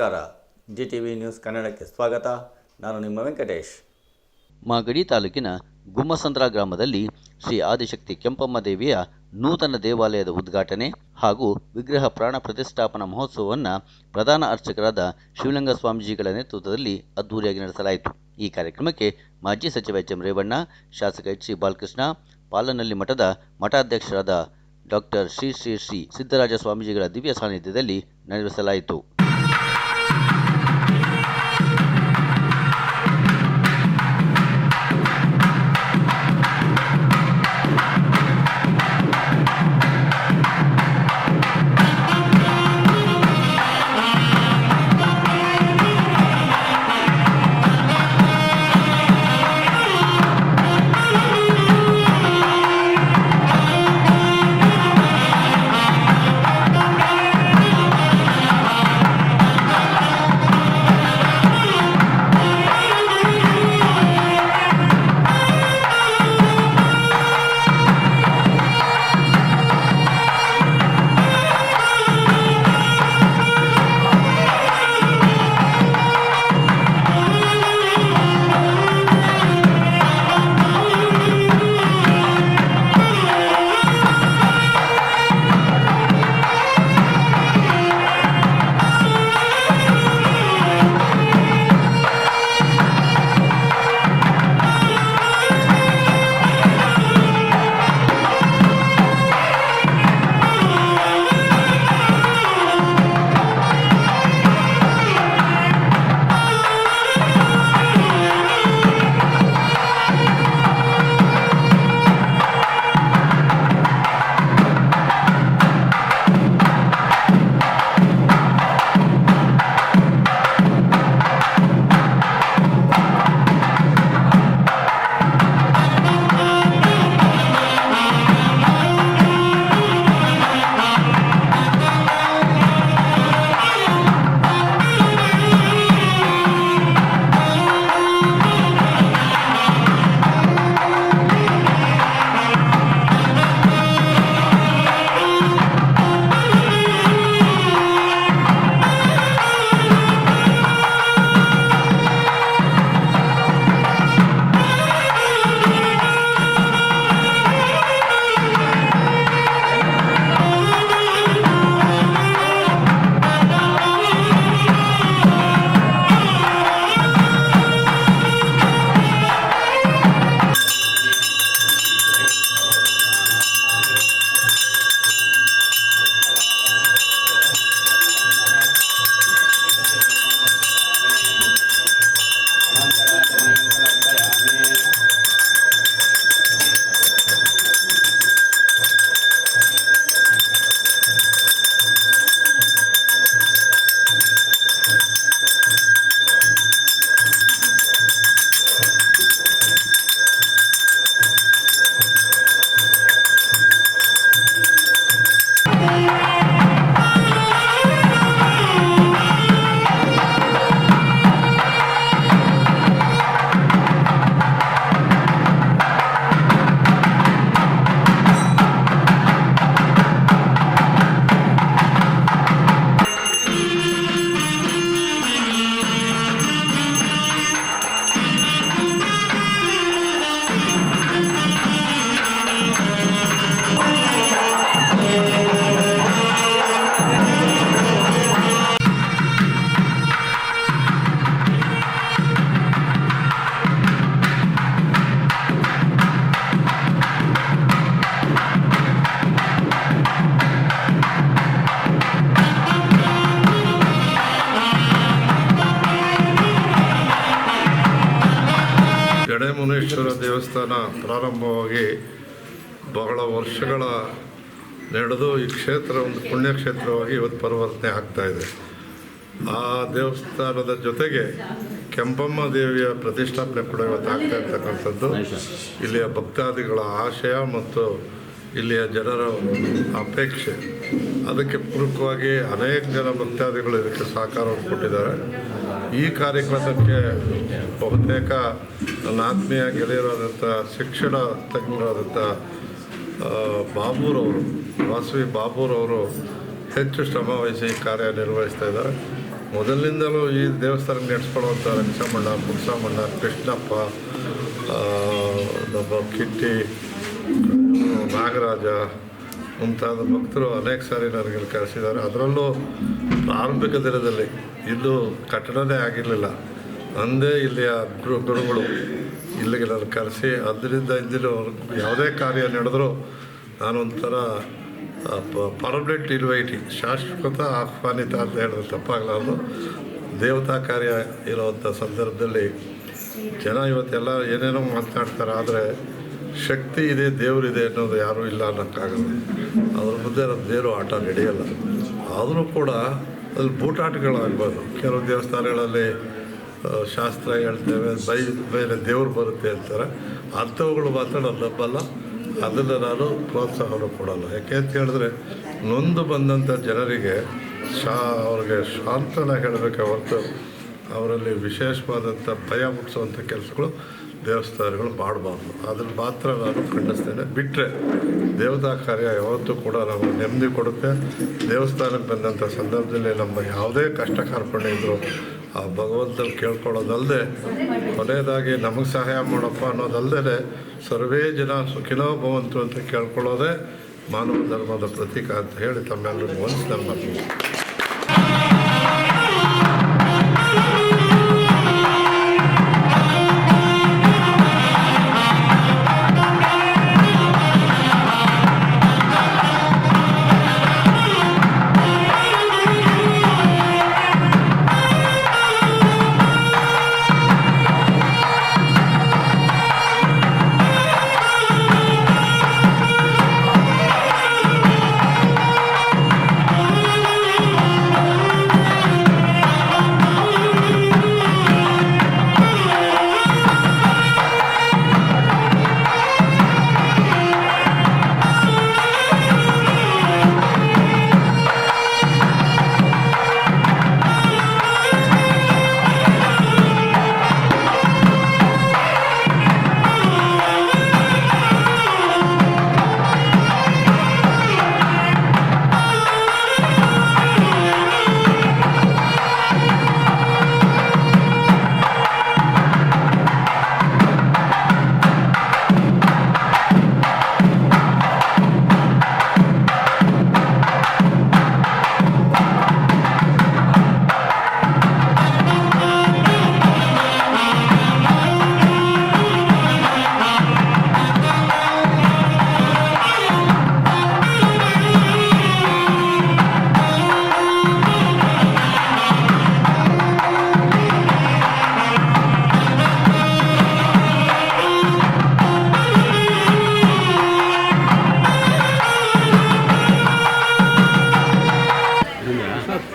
ನಮಸ್ಕಾರ. G T V news ಕನ್ನಡಕ್ಕೆ ಸ್ವಾಗತ. ನಾನು ನಿಮ್ಮ ವೆಂಕಟೇಶ್. ಮಾಗಡಿ ತಾಲೂಕಿನ ಗುಮ್ಮಸಂದ್ರ ಗ್ರಾಮದಲ್ಲಿ ಶ್ರೀ ಆದಿಶಕ್ತಿ ಕೆಂಪಮ್ಮ ದೇವಿಯ ನೂತನ ದೇವಾಲಯದ ಉದ್ಘಾಟನೆ ಹಾಗೂ ವಿಗ್ರಹ ಪ್ರಾಣ ಪ್ರತಿಷ್ಠಾಪನಾ ಮಹೋತ್ಸವವನ್ನು ಪ್ರಧಾನ ಅರ್ಚಕರಾದ ಶಿವಲಿಂಗ ಸ್ವಾಮೀಜಿಗಳ ನೇತೃತ್ವದಲ್ಲಿ ಅದ್ದೂರಿಯಾಗಿ ನಡೆಸಲಾಯಿತು. ಈ ಕಾರ್ಯಕ್ರಮಕ್ಕೆ ಮಾಜಿ ಸಚಿವ ಎಚ್ ಎಂ ರೇವಣ್ಣ, ಶಾಸಕ ಎಚ್ ಸಿ ಬಾಲಕೃಷ್ಣ, ಪಾಲನಹಳ್ಳಿ ಮಠದ ಮಠಾಧ್ಯಕ್ಷರಾದ ಡಾಕ್ಟರ್ ಶ್ರೀ ಶ್ರೀ ಶ್ರೀ ಸಿದ್ದರಾಜ ಸ್ವಾಮೀಜಿಗಳ ದಿವ್ಯ ಸಾನ್ನಿಧ್ಯದಲ್ಲಿ ನಡೆಸಲಾಯಿತು. ಗಣೇಮುನೇಶ್ವರ ದೇವಸ್ಥಾನ ಪ್ರಾರಂಭವಾಗಿ ಬಹಳ ವರ್ಷಗಳ ನಡೆದು ಈ ಕ್ಷೇತ್ರ ಒಂದು ಪುಣ್ಯಕ್ಷೇತ್ರವಾಗಿ ಇವತ್ತು ಪರಿವರ್ತನೆ ಆಗ್ತಾ ಇದೆ. ಆ ದೇವಸ್ಥಾನದ ಜೊತೆಗೆ ಕೆಂಪಮ್ಮ ದೇವಿಯ ಪ್ರತಿಷ್ಠಾಪನೆ ಕೂಡ ಇವತ್ತು ಆಗ್ತಾ ಇರ್ತಕ್ಕಂಥದ್ದು. ಇಲ್ಲಿಯ ಭಕ್ತಾದಿಗಳ ಆಶಯ ಮತ್ತು ಇಲ್ಲಿಯ ಜನರ ಅಪೇಕ್ಷೆ. ಅದಕ್ಕೆ ಪೂರಕವಾಗಿ ಅನೇಕ ಜನ ಭಕ್ತಾದಿಗಳು ಇದಕ್ಕೆ ಸಹಕಾರವನ್ನು ಕೊಟ್ಟಿದ್ದಾರೆ. ಈ ಕಾರ್ಯಕ್ರಮಕ್ಕೆ ಬಹುತೇಕ ನನ್ನ ಆತ್ಮೀಯ ಗೆಳೆಯರಾದಂಥ ಶಿಕ್ಷಣ ತಜ್ಞರಾದಂಥ ಬಾಬೂರವರು, ವಾಸವಿ ಬಾಬೂರವರು ಹೆಚ್ಚು ಶ್ರಮ ವಹಿಸಿ ಕಾರ್ಯ ನಿರ್ವಹಿಸ್ತಾ ಇದ್ದಾರೆ. ಮೊದಲಿನಿಂದಲೂ ಈ ದೇವಸ್ಥಾನ ನಡೆಸ್ಕೊಳ್ಳುವಂಥ ರಂಗಸಮಣ್ಣ ಪುಟ್ಸಮಣ್ಣ ಕೃಷ್ಣಪ್ಪ ನಮ್ಮ ಕಿಟ್ಟಿ ನಾಗರಾಜ ಮುಂತಾದ ಭಕ್ತರು ಅನೇಕ ಸಾರಿ ನನಗೆ ಕರೆಸಿದ್ದಾರೆ ಅದರಲ್ಲೂ ಪ್ರಾರಂಭಿಕ ದಿನದಲ್ಲಿ ಇಲ್ಲೂ ಕಟ್ಟಡನೇ ಆಗಿರಲಿಲ್ಲ. ಅಂದೇ ಇಲ್ಲಿಯ ಗುರು, ಗುರುಗಳು ಇಲ್ಲಿಗೆ ನಾನು ಕರೆಸಿ, ಅದರಿಂದ ಇಂದಿನವರೆಗೂ ಯಾವುದೇ ಕಾರ್ಯ ನಡೆದರೂ ನಾನೊಂಥರ ಪರ್ಮನೆಂಟ್ ಇನ್ವೈಟಿ, ಶಾಶ್ವತ ಆಹ್ವಾನಿತ ಅಂತ ಹೇಳಿದ್ರೆ ತಪ್ಪಾಗಲಾರ್ದು ದೇವತಾ ಕಾರ್ಯ ಇರೋವಂಥ ಸಂದರ್ಭದಲ್ಲಿ ಜನ ಇವತ್ತೆಲ್ಲ ಏನೇನೋ ಮಾತನಾಡ್ತಾರೆ ಆದರೆ ಶಕ್ತಿ ಇದೆ ದೇವರಿದೆ ಅನ್ನೋದು ಯಾರೂ ಇಲ್ಲ ಅನ್ನೋಕ್ಕಾಗಲ್ಲ. ಅದ್ರ ಮುಂದೆ ನಮ್ಮ ದೇವರು ಆಟ ನಡೆಯಲ್ಲ. ಆದರೂ ಕೂಡ ಅಲ್ಲಿ ಬೂಟಾಟಗಳಾಗ್ಬೋದು. ಕೆಲವು ದೇವಸ್ಥಾನಗಳಲ್ಲಿ ಶಾಸ್ತ್ರ ಹೇಳ್ತೇವೆ, ಬೈ ಮೇಲೆ ದೇವರು ಬರುತ್ತೆ ಅಂತಾರೆ. ಅಂಥವುಗಳು ಮಾತ್ರ ನಾನು ನಂಬಲ್ಲ. ಅದನ್ನು ನಾನು ಪ್ರೋತ್ಸಾಹವನ್ನು ಕೊಡಲ್ಲ. ಯಾಕೆ ಅಂತ ಹೇಳಿದ್ರೆ, ನೊಂದು ಬಂದಂಥ ಜನರಿಗೆ ಶಾ, ಅವ್ರಿಗೆ ಶಾಂತನ ಹೇಳಬೇಕೆ ಹೊರತು, ಅವರಲ್ಲಿ ವಿಶೇಷವಾದಂಥ ಭಯ ಮುಟ್ಟಿಸುವಂಥ ಕೆಲಸಗಳು ದೇವಸ್ಥಾನಗಳು ಮಾಡಬಾರ್ದು. ಅದನ್ನು ಮಾತ್ರ ನಾನು ಖಂಡಿಸ್ತೇನೆ. ಬಿಟ್ಟರೆ ದೇವತಾ ಕಾರ್ಯ ಯಾವತ್ತೂ ಕೂಡ ನಾವು ನೆಮ್ಮದಿ ಕೊಡುತ್ತೆ. ದೇವಸ್ಥಾನಕ್ಕೆ ಬಂದಂಥ ಸಂದರ್ಭದಲ್ಲಿ ನಮ್ಮ ಯಾವುದೇ ಕಷ್ಟ ಕಾರ್ಪಣ್ಯ ಇದ್ದರೂ ಆ ಭಗವಂತನ ಕೇಳ್ಕೊಳ್ಳೋದಲ್ಲದೆ ಕೊನೆಯದಾಗಿ ನಮಗೆ ಸಹಾಯ ಮಾಡಪ್ಪ ಅನ್ನೋದಲ್ಲದೆ ಸರ್ವೇ ಜನ ಸುಖಿನೋ ಭವಂತು ಅಂತ ಕೇಳ್ಕೊಳ್ಳೋದೇ ಮಾನವ ಧರ್ಮದ ಪ್ರತೀಕ ಅಂತ ಹೇಳಿ ತಮ್ಮೆಲ್ಲರಿಗೂ ಒಂದು ನಮ್ಮ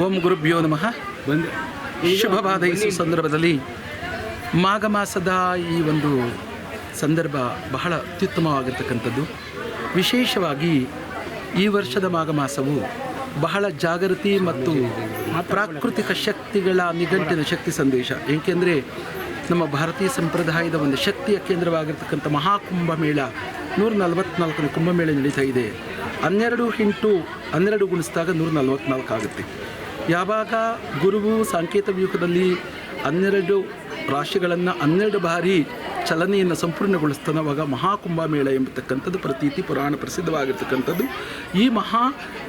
ಓಂ ಗುರುಭ್ಯೋ ನಮಃ. ಬಂದು. ಶುಭವಾದ ಈ ಸಂದರ್ಭದಲ್ಲಿ ಮಾಘ ಮಾಸದ ಈ ಒಂದು ಸಂದರ್ಭ ಬಹಳ ಅತ್ಯುತ್ತಮವಾಗಿರ್ತಕ್ಕಂಥದ್ದು. ವಿಶೇಷವಾಗಿ ಈ ವರ್ಷದ ಮಾಘ ಮಾಸವು ಬಹಳ ಜಾಗೃತಿ ಮತ್ತು ಪ್ರಾಕೃತಿಕ ಶಕ್ತಿಗಳ ನಿಘಂಟಿನ ಶಕ್ತಿ ಸಂದೇಶ. ಏಕೆಂದರೆ ನಮ್ಮ ಭಾರತೀಯ ಸಂಪ್ರದಾಯದ ಒಂದು ಶಕ್ತಿಯ ಕೇಂದ್ರವಾಗಿರ್ತಕ್ಕಂಥ ಮಹಾಕುಂಭ ಮೇಳ ನೂರ ನಲವತ್ನಾಲ್ಕನೇ ಕುಂಭಮೇಳ ನಡೀತಾ ಇದೆ. ಹನ್ನೆರಡು ಇಂಟು ಹನ್ನೆರಡು ಗುಣಿಸಿದಾಗ ನೂರ ನಲವತ್ನಾಲ್ಕು ಆಗುತ್ತೆ. ಯಾವಾಗ ಗುರುವು ಸಾಂಕೇತ ವ್ಯೂಹದಲ್ಲಿ ಹನ್ನೆರಡು ರಾಶಿಗಳನ್ನು ಹನ್ನೆರಡು ಬಾರಿ ಚಲನೆಯನ್ನು ಸಂಪೂರ್ಣಗೊಳಿಸ್ತಾನೆ ಅವಾಗ ಮಹಾಕುಂಭ ಮೇಳ ಎಂಬತಕ್ಕಂಥದ್ದು ಪ್ರತೀತಿ ಪುರಾಣ ಪ್ರಸಿದ್ಧವಾಗಿರ್ತಕ್ಕಂಥದ್ದು. ಈ ಮಹಾ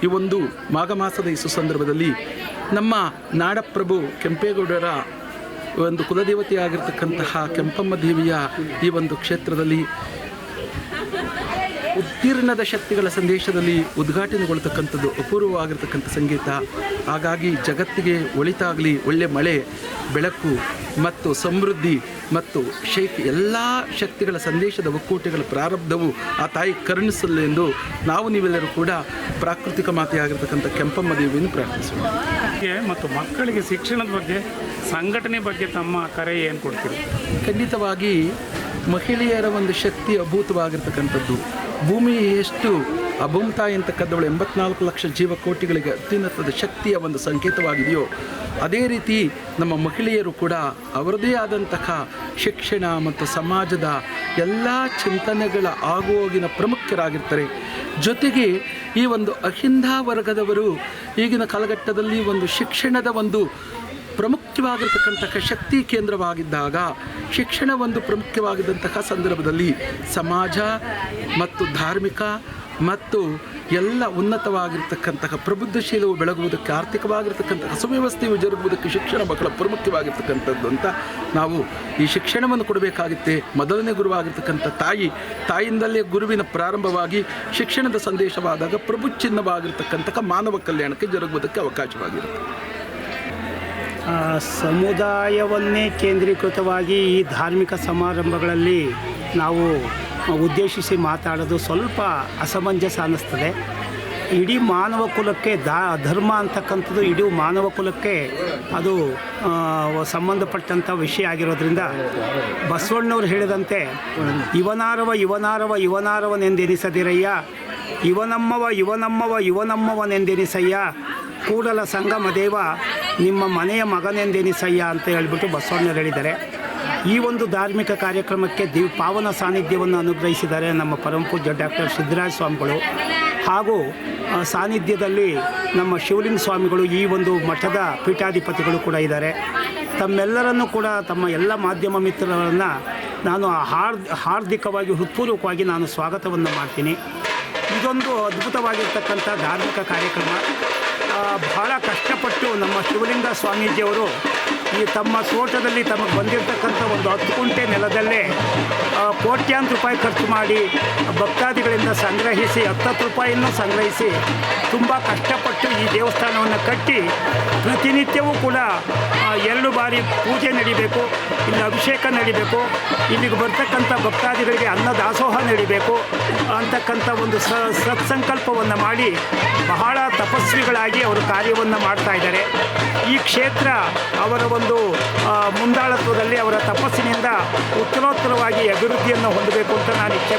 ಈ ಒಂದು ಮಾಘ ಮಾಸದ ಈ ಸುಸಂದರ್ಭದಲ್ಲಿ ನಮ್ಮ ನಾಡಪ್ರಭು ಕೆಂಪೇಗೌಡರ ಒಂದು ಕುಲದೇವತೆಯಾಗಿರ್ತಕ್ಕಂತಹ ಕೆಂಪಮ್ಮ ದೇವಿಯ ಈ ಒಂದು ಕ್ಷೇತ್ರದಲ್ಲಿ ಉತ್ತೀರ್ಣದ ಶಕ್ತಿಗಳ ಸಂದೇಶದಲ್ಲಿ ಉದ್ಘಾಟನೆಗೊಳ್ತಕ್ಕಂಥದ್ದು ಅಪೂರ್ವವಾಗಿರ್ತಕ್ಕಂಥ ಸಂಗೀತ. ಹಾಗಾಗಿ ಜಗತ್ತಿಗೆ ಒಳಿತಾಗಲಿ ಒಳ್ಳೆ ಮಳೆ ಬೆಳಕು ಮತ್ತು ಸಮೃದ್ಧಿ ಮತ್ತು ಶೈಕ್ ಎಲ್ಲ ಶಕ್ತಿಗಳ ಸಂದೇಶದ ಒಕ್ಕೂಟಗಳ ಪ್ರಾರಬ್ಧವು ಆ ತಾಯಿ ಕರುಣಿಸಲು ಎಂದು ನಾವು ನೀವೆಲ್ಲರೂ ಕೂಡ ಪ್ರಾಕೃತಿಕ ಮಾತೆಯಾಗಿರ್ತಕ್ಕಂಥ ಕೆಂಪಮ್ಮ ದೇವಿಯನ್ನು ಪ್ರಾರ್ಥಿಸೋಣ. ಮತ್ತು ಮಕ್ಕಳಿಗೆ ಶಿಕ್ಷಣದ ಬಗ್ಗೆ ಸಂಘಟನೆ ಬಗ್ಗೆ ತಮ್ಮ ಕರೆ ಏನು ಕೊಡ್ತೀರಿ? ಖಂಡಿತವಾಗಿ ಮಹಿಳೆಯರ ಒಂದು ಶಕ್ತಿ ಅಭೂತವಾಗಿರ್ತಕ್ಕಂಥದ್ದು ಭೂಮಿ ಎಷ್ಟು? ಅಭೂಮ್ತಾ ಅಂತಕ್ಕಂಥವಳು ಎಂಬತ್ನಾಲ್ಕು ಲಕ್ಷ ಜೀವಕೋಟಿಗಳಿಗೆ ಅತ್ಯುನ್ನತದ ಶಕ್ತಿಯ ಒಂದು ಸಂಕೇತವಾಗಿದೆಯೋ, ಅದೇ ರೀತಿ ನಮ್ಮ ಮಹಿಳೆಯರು ಕೂಡ ಅವರದೇ ಆದಂತಹ ಶಿಕ್ಷಣ ಮತ್ತು ಸಮಾಜದ ಎಲ್ಲ ಚಿಂತನೆಗಳ ಆಗುವೋಗಿನ ಪ್ರಮುಖರಾಗಿರ್ತಾರೆ. ಜೊತೆಗೆ ಈ ಒಂದು ಅಹಿಂದ ವರ್ಗದವರು ಈಗಿನ ಕಾಲಘಟ್ಟದಲ್ಲಿ ಒಂದು ಶಿಕ್ಷಣದ ಒಂದು ಪ್ರಮುಖವಾಗಿರ್ತಕ್ಕಂತಹ ಶಕ್ತಿ ಕೇಂದ್ರವಾಗಿದ್ದಾಗ ಶಿಕ್ಷಣ ಒಂದು ಪ್ರಮುಖವಾಗಿದ್ದಂತಹ ಸಂದರ್ಭದಲ್ಲಿ ಸಮಾಜ ಮತ್ತು ಧಾರ್ಮಿಕ ಮತ್ತು ಎಲ್ಲ ಉನ್ನತವಾಗಿರ್ತಕ್ಕಂತಹ ಪ್ರಬುದ್ಧಶೀಲವು ಬೆಳಗುವುದಕ್ಕೆ ಆರ್ಥಿಕವಾಗಿರ್ತಕ್ಕಂತಹ ಸುವ್ಯವಸ್ಥೆಯು ಜರುಗುವುದಕ್ಕೆ ಶಿಕ್ಷಣ ಬಹಳ ಪ್ರಮುಖವಾಗಿರ್ತಕ್ಕಂಥದ್ದು ಅಂತ ನಾವು ಈ ಶಿಕ್ಷಣವನ್ನು ಕೊಡಬೇಕಾಗುತ್ತೆ. ಮೊದಲನೇ ಗುರುವಾಗಿರ್ತಕ್ಕಂಥ ತಾಯಿ ತಾಯಿಯಿಂದಲೇ ಗುರುವಿನ ಪ್ರಾರಂಭವಾಗಿ ಶಿಕ್ಷಣದ ಸಂದೇಶವಾದಾಗ ಪ್ರಭುಚ್ಛಿನ್ನವಾಗಿರ್ತಕ್ಕಂಥ ಮಾನವ ಕಲ್ಯಾಣಕ್ಕೆ ಜರುಗುವುದಕ್ಕೆ ಅವಕಾಶವಾಗಿರುತ್ತೆ ಸಮುದಾಯವನ್ನೇ ಕೇಂದ್ರೀಕೃತವಾಗಿ ಈ ಧಾರ್ಮಿಕ ಸಮಾರಂಭಗಳಲ್ಲಿ ನಾವು ಉದ್ದೇಶಿಸಿ ಮಾತಾಡೋದು ಸ್ವಲ್ಪ ಅಸಮಂಜಸ ಅನ್ನಿಸ್ತದೆ. ಇಡೀ ಮಾನವ ಕುಲಕ್ಕೆ ದಾ ಧರ್ಮ ಅಂತಕ್ಕಂಥದ್ದು ಇಡೀ ಮಾನವ ಕುಲಕ್ಕೆ ಅದು ಸಂಬಂಧಪಟ್ಟಂಥ ವಿಷಯ ಆಗಿರೋದ್ರಿಂದ ಬಸವಣ್ಣವ್ರು ಹೇಳಿದಂತೆ, ಇವನಾರವ ಇವನಾರವ, ಇವನಾರವನೆಂದೆನಿಸದಿರಯ್ಯ. ಇವನಮ್ಮವ ಇವನಮ್ಮವ, ಇವನಮ್ಮವನೆಂದೆನಿಸಯ್ಯ. ಕೂಡಲ ಸಂಗಮ ದೇವ ನಿಮ್ಮ ಮನೆಯ ಮಗನೆಂದೆನಿಸಯ್ಯ ಅಂತ ಹೇಳಿಬಿಟ್ಟು ಬಸವಣ್ಣರು ಹೇಳಿದ್ದಾರೆ. ಈ ಒಂದು ಧಾರ್ಮಿಕ ಕಾರ್ಯಕ್ರಮಕ್ಕೆ ದಿವ್ ಪಾವನ ಸಾನ್ನಿಧ್ಯವನ್ನು ಅನುಗ್ರಹಿಸಿದ್ದಾರೆ ನಮ್ಮ ಪರಮಪೂಜ್ಯ ಡಾಕ್ಟರ್ ಸಿದ್ದರಾಜ ಸ್ವಾಮಿಗಳು. ಹಾಗೂ ಸಾನ್ನಿಧ್ಯದಲ್ಲಿ ನಮ್ಮ ಶಿವಲಿಂಗ ಸ್ವಾಮಿಗಳು, ಈ ಒಂದು ಮಠದ ಪೀಠಾಧಿಪತಿಗಳು ಕೂಡ ಇದ್ದಾರೆ. ತಮ್ಮೆಲ್ಲರನ್ನೂ ಕೂಡ ತಮ್ಮ ಎಲ್ಲ ಮಾಧ್ಯಮ ಮಿತ್ರರನ್ನು ನಾನು ಹಾರ್ದ್, ಹಾರ್ದಿಕವಾಗಿ, ಹೃತ್ಪೂರ್ವಕವಾಗಿ ನಾನು ಸ್ವಾಗತವನ್ನು ಮಾಡ್ತೀನಿ. ಇದೊಂದು ಅದ್ಭುತವಾಗಿರ್ತಕ್ಕಂಥ ಧಾರ್ಮಿಕ ಕಾರ್ಯಕ್ರಮ. ಬಹಳ ಕಷ್ಟಪಟ್ಟು ನಮ್ಮ ಶಿವಲಿಂಗ ಸ್ವಾಮೀಜಿಯವರು ಈ ತಮ್ಮ ತೋಟದಲ್ಲಿ ತಮಗೆ ಬಂದಿರತಕ್ಕಂಥ ಒಂದು ಹತ್ತು ಕುಂಟೆ ನೆಲದಲ್ಲೇ ಕೋಟ್ಯಾಂತರ ರೂಪಾಯಿ ಖರ್ಚು ಮಾಡಿ ಭಕ್ತಾದಿಗಳಿಂದ ಸಂಗ್ರಹಿಸಿ, ಹತ್ತತ್ತು ರೂಪಾಯಿಯನ್ನು ಸಂಗ್ರಹಿಸಿ ತುಂಬ ಕಷ್ಟಪಟ್ಟು ಈ ದೇವಸ್ಥಾನವನ್ನು ಕಟ್ಟಿ ಪ್ರತಿನಿತ್ಯವೂ ಕೂಡ ಎರಡು ಬಾರಿ ಪೂಜೆ ನಡಿಬೇಕು ಇಲ್ಲಿ ಅಭಿಷೇಕ ನಡಿಬೇಕು, ಇಲ್ಲಿಗೆ ಬರ್ತಕ್ಕಂಥ ಭಕ್ತಾದಿಗಳಿಗೆ ಅನ್ನ ದಾಸೋಹ ನಡಿಬೇಕು ಅಂತಕ್ಕಂಥ ಒಂದು ಸ, ಸತ್ಸಂಕಲ್ಪವನ್ನು ಮಾಡಿ ಬಹಳ ತಪಸ್ವಿಗಳಾಗಿ ಅವರು ಕಾರ್ಯವನ್ನು ಮಾಡ್ತಾ ಇದ್ದಾರೆ. ಈ ಕ್ಷೇತ್ರ ಅವರ ಒಂದು ಮುಂದಾಳತ್ವದಲ್ಲಿ ಅವರ ತಪಸ್ಸಿನಿಂದ ಉತ್ತರೋತ್ತರವಾಗಿ ಅಭಿವೃದ್ಧಿಯನ್ನು ಹೊಂದಬೇಕು ಅಂತ ನಾನು ಇಚ್ಛೆ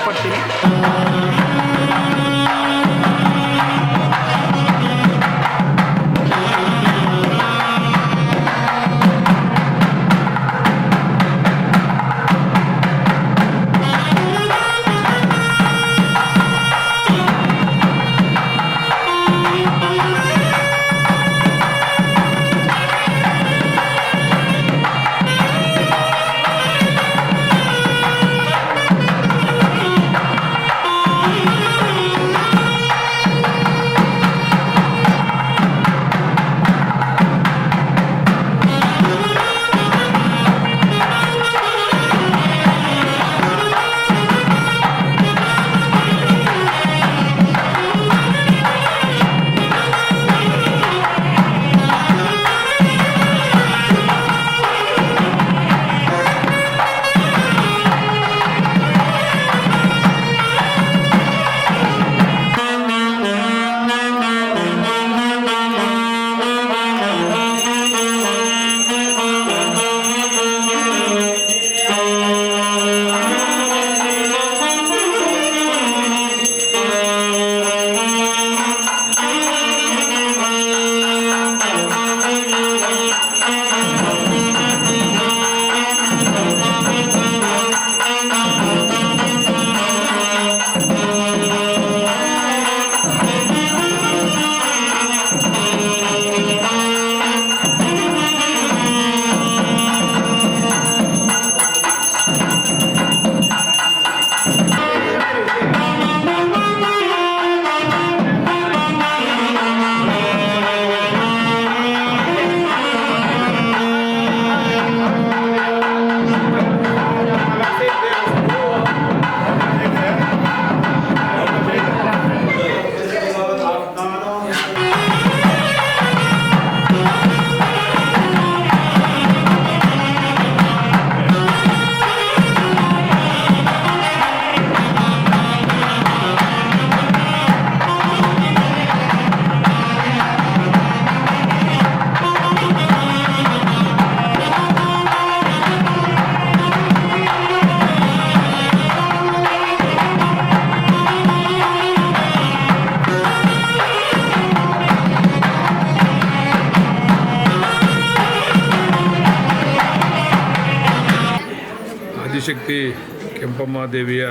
ಪಡ್ತೀನಿ ಕೆಂಪಮ್ಮ ದೇವಿಯ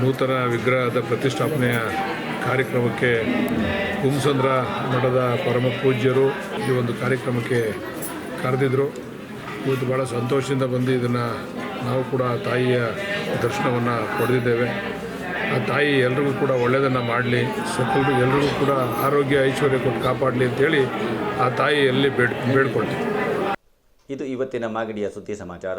ನೂತನ ವಿಗ್ರಹದ ಪ್ರತಿಷ್ಠಾಪನೆಯ ಕಾರ್ಯಕ್ರಮಕ್ಕೆ ಗುಂಸಂದ್ರ ಮಠದ ಪರಮ ಪೂಜ್ಯರು ಈ ಒಂದು ಕಾರ್ಯಕ್ರಮಕ್ಕೆ ಕರೆದಿದ್ರು. ಇವತ್ತು ಭಾಳ ಸಂತೋಷದಿಂದ ಬಂದು ಇದನ್ನು ನಾವು ಕೂಡ ತಾಯಿಯ ದರ್ಶನವನ್ನು ಪಡೆದಿದ್ದೇವೆ. ಆ ತಾಯಿ ಎಲ್ರಿಗೂ ಕೂಡ ಒಳ್ಳೆಯದನ್ನು ಮಾಡಲಿ, ಸಕಲರು ಎಲ್ರಿಗೂ ಕೂಡ ಆರೋಗ್ಯ, ಐಶ್ವರ್ಯ ಕೊಟ್ಟು ಕಾಪಾಡಲಿ ಅಂತೇಳಿ ಆ ತಾಯಿ ಎಲ್ಲಿ ಬೇಡ್ ಬೇಡ್ಕೊಳ್ತೀವಿ ಇದು ಇವತ್ತಿನ ಮಾಗಡಿಯ ಸುದ್ದಿ ಸಮಾಚಾರ.